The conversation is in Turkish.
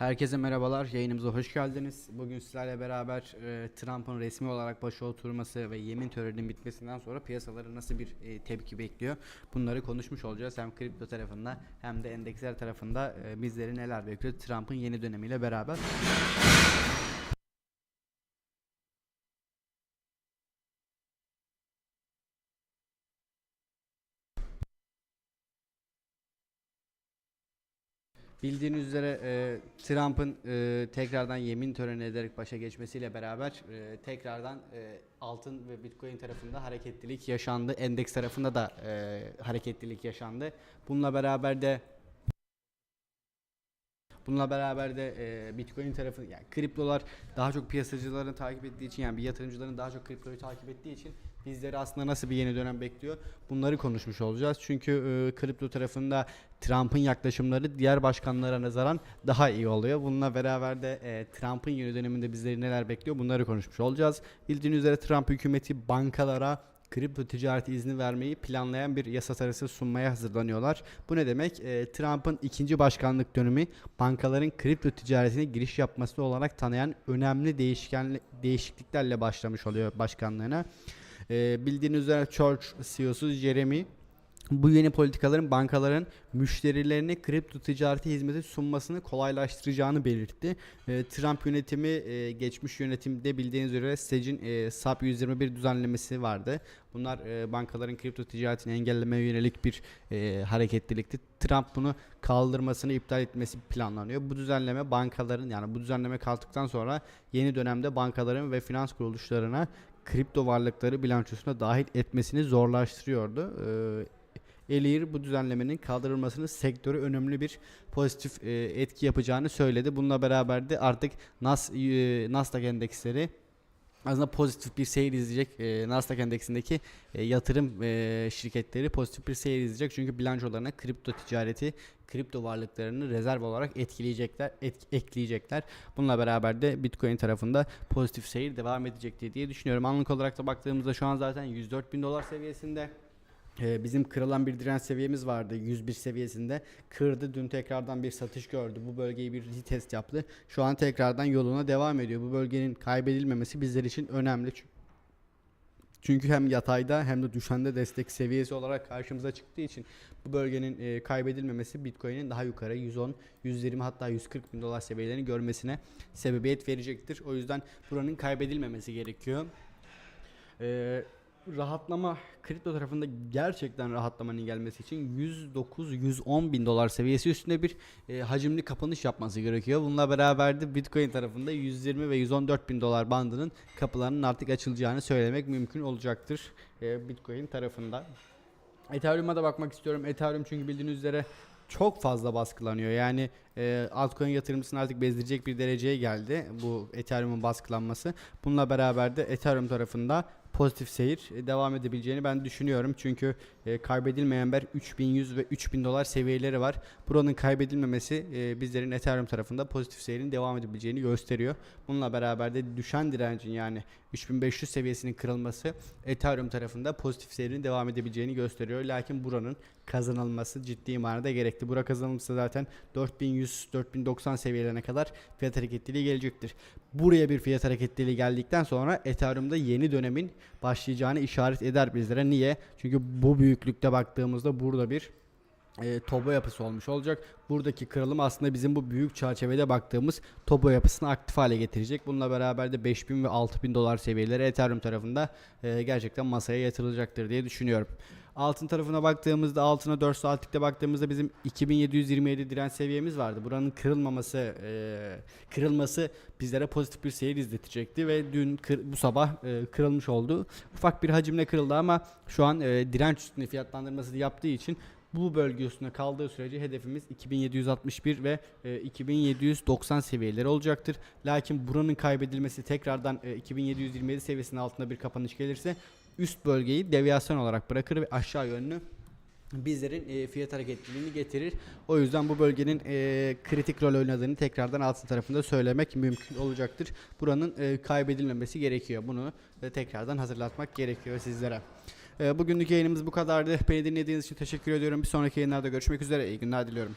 Herkese merhabalar, yayınımıza hoş geldiniz. Bugün sizlerle beraber e, Trump'ın resmi olarak başa oturması ve yemin töreninin bitmesinden sonra piyasaları nasıl bir e, tepki bekliyor bunları konuşmuş olacağız. Hem kripto tarafında hem de endeksler tarafında e, bizleri neler bekliyor Trump'ın yeni dönemiyle beraber. Bildiğiniz üzere e, Trump'ın e, tekrardan yemin töreni ederek başa geçmesiyle beraber e, tekrardan e, altın ve Bitcoin tarafında hareketlilik yaşandı. Endeks tarafında da e, hareketlilik yaşandı. Bununla beraber de Bununla beraber de e, Bitcoin tarafı yani kriptolar daha çok piyasacıların takip ettiği için yani bir yatırımcıların daha çok kriptoyu takip ettiği için bizleri aslında nasıl bir yeni dönem bekliyor bunları konuşmuş olacağız. Çünkü e, kripto tarafında Trump'ın yaklaşımları diğer başkanlara nazaran daha iyi oluyor. Bununla beraber de e, Trump'ın yeni döneminde bizleri neler bekliyor bunları konuşmuş olacağız. Bildiğiniz üzere Trump hükümeti bankalara kripto ticareti izni vermeyi planlayan bir yasa tasarısı sunmaya hazırlanıyorlar. Bu ne demek? E, Trump'ın ikinci başkanlık dönemi bankaların kripto ticaretine giriş yapması olarak tanıyan önemli değişken değişikliklerle başlamış oluyor başkanlığına. E, bildiğiniz üzere Church CEO'su Jeremy bu yeni politikaların bankaların müşterilerine kripto ticareti hizmeti sunmasını kolaylaştıracağını belirtti. E, Trump yönetimi e, geçmiş yönetimde bildiğiniz üzere SEC'in e, SAP 121 düzenlemesi vardı. Bunlar e, bankaların kripto ticaretini engellemeye yönelik bir e, hareketlilikti. Trump bunu kaldırmasını iptal etmesi planlanıyor. Bu düzenleme bankaların yani bu düzenleme kalktıktan sonra yeni dönemde bankaların ve finans kuruluşlarına kripto varlıkları bilançosuna dahil etmesini zorlaştırıyordu. E, Elir bu düzenlemenin kaldırılmasını sektörü önemli bir pozitif e, etki yapacağını söyledi. Bununla beraber de artık Nas, e, Nasdaq endeksleri aslında pozitif bir seyir izleyecek. E, Nasdaq endeksindeki e, yatırım e, şirketleri pozitif bir seyir izleyecek. Çünkü bilançolarına kripto ticareti, kripto varlıklarını rezerv olarak etkileyecekler, et, ekleyecekler. Bununla beraber de Bitcoin tarafında pozitif seyir devam edecektir diye düşünüyorum. Anlık olarak da baktığımızda şu an zaten 104 bin dolar seviyesinde. Ee, bizim kırılan bir direnç seviyemiz vardı 101 seviyesinde. Kırdı dün tekrardan bir satış gördü. Bu bölgeyi bir retest yaptı. Şu an tekrardan yoluna devam ediyor. Bu bölgenin kaybedilmemesi bizler için önemli. Çünkü- hem yatayda hem de düşende destek seviyesi olarak karşımıza çıktığı için bu bölgenin e, kaybedilmemesi Bitcoin'in daha yukarı 110, 120 hatta 140 bin dolar seviyelerini görmesine sebebiyet verecektir. O yüzden buranın kaybedilmemesi gerekiyor. Ee, rahatlama kripto tarafında gerçekten rahatlamanın gelmesi için 109-110 bin dolar seviyesi üstünde bir e, hacimli kapanış yapması gerekiyor. Bununla beraber de Bitcoin tarafında 120 ve 114 bin dolar bandının kapılarının artık açılacağını söylemek mümkün olacaktır e, Bitcoin tarafında. Ethereum'a da bakmak istiyorum. Ethereum çünkü bildiğiniz üzere çok fazla baskılanıyor. Yani e, altcoin yatırımcısını artık bezdirecek bir dereceye geldi bu Ethereum'un baskılanması. Bununla beraber de Ethereum tarafında pozitif seyir e, devam edebileceğini ben düşünüyorum. Çünkü e, kaybedilmeyen ber 3100 ve 3000 dolar seviyeleri var. Buranın kaybedilmemesi e, bizlerin Ethereum tarafında pozitif seyrin devam edebileceğini gösteriyor. Bununla beraber de düşen direncin yani 3500 seviyesinin kırılması Ethereum tarafında pozitif seyrin devam edebileceğini gösteriyor. Lakin buranın kazanılması ciddi manada gerekli. Bura kazanılırsa zaten 4100-4090 seviyelerine kadar fiyat hareketliliği gelecektir. Buraya bir fiyat hareketliliği geldikten sonra Ethereum'da yeni dönemin başlayacağını işaret eder bizlere. Niye? Çünkü bu büyüklükte baktığımızda burada bir e, tobo yapısı olmuş olacak. Buradaki kırılım aslında bizim bu büyük çerçevede baktığımız tobo yapısını aktif hale getirecek. Bununla beraber de 5000 ve 6000 dolar seviyeleri Ethereum tarafında e, gerçekten masaya yatırılacaktır diye düşünüyorum. Altın tarafına baktığımızda altına 4 saatlikte baktığımızda bizim 2727 direnç seviyemiz vardı. Buranın kırılmaması e, kırılması bizlere pozitif bir seyir izletecekti ve dün kır- bu sabah e, kırılmış oldu. Ufak bir hacimle kırıldı ama şu an e, direnç üstünde fiyatlandırmasını yaptığı için bu bölge üstünde kaldığı sürece hedefimiz 2761 ve e, 2790 seviyeleri olacaktır. Lakin buranın kaybedilmesi tekrardan e, 2727 seviyesinin altında bir kapanış gelirse üst bölgeyi deviyasyon olarak bırakır ve aşağı yönlü bizlerin e, fiyat hareketliliğini getirir. O yüzden bu bölgenin e, kritik rol oynadığını tekrardan altın tarafında söylemek mümkün olacaktır. Buranın e, kaybedilmemesi gerekiyor. Bunu da tekrardan hatırlatmak gerekiyor sizlere. E, bugünlük yayınımız bu kadardı. Beni dinlediğiniz için teşekkür ediyorum. Bir sonraki yayınlarda görüşmek üzere. İyi günler diliyorum.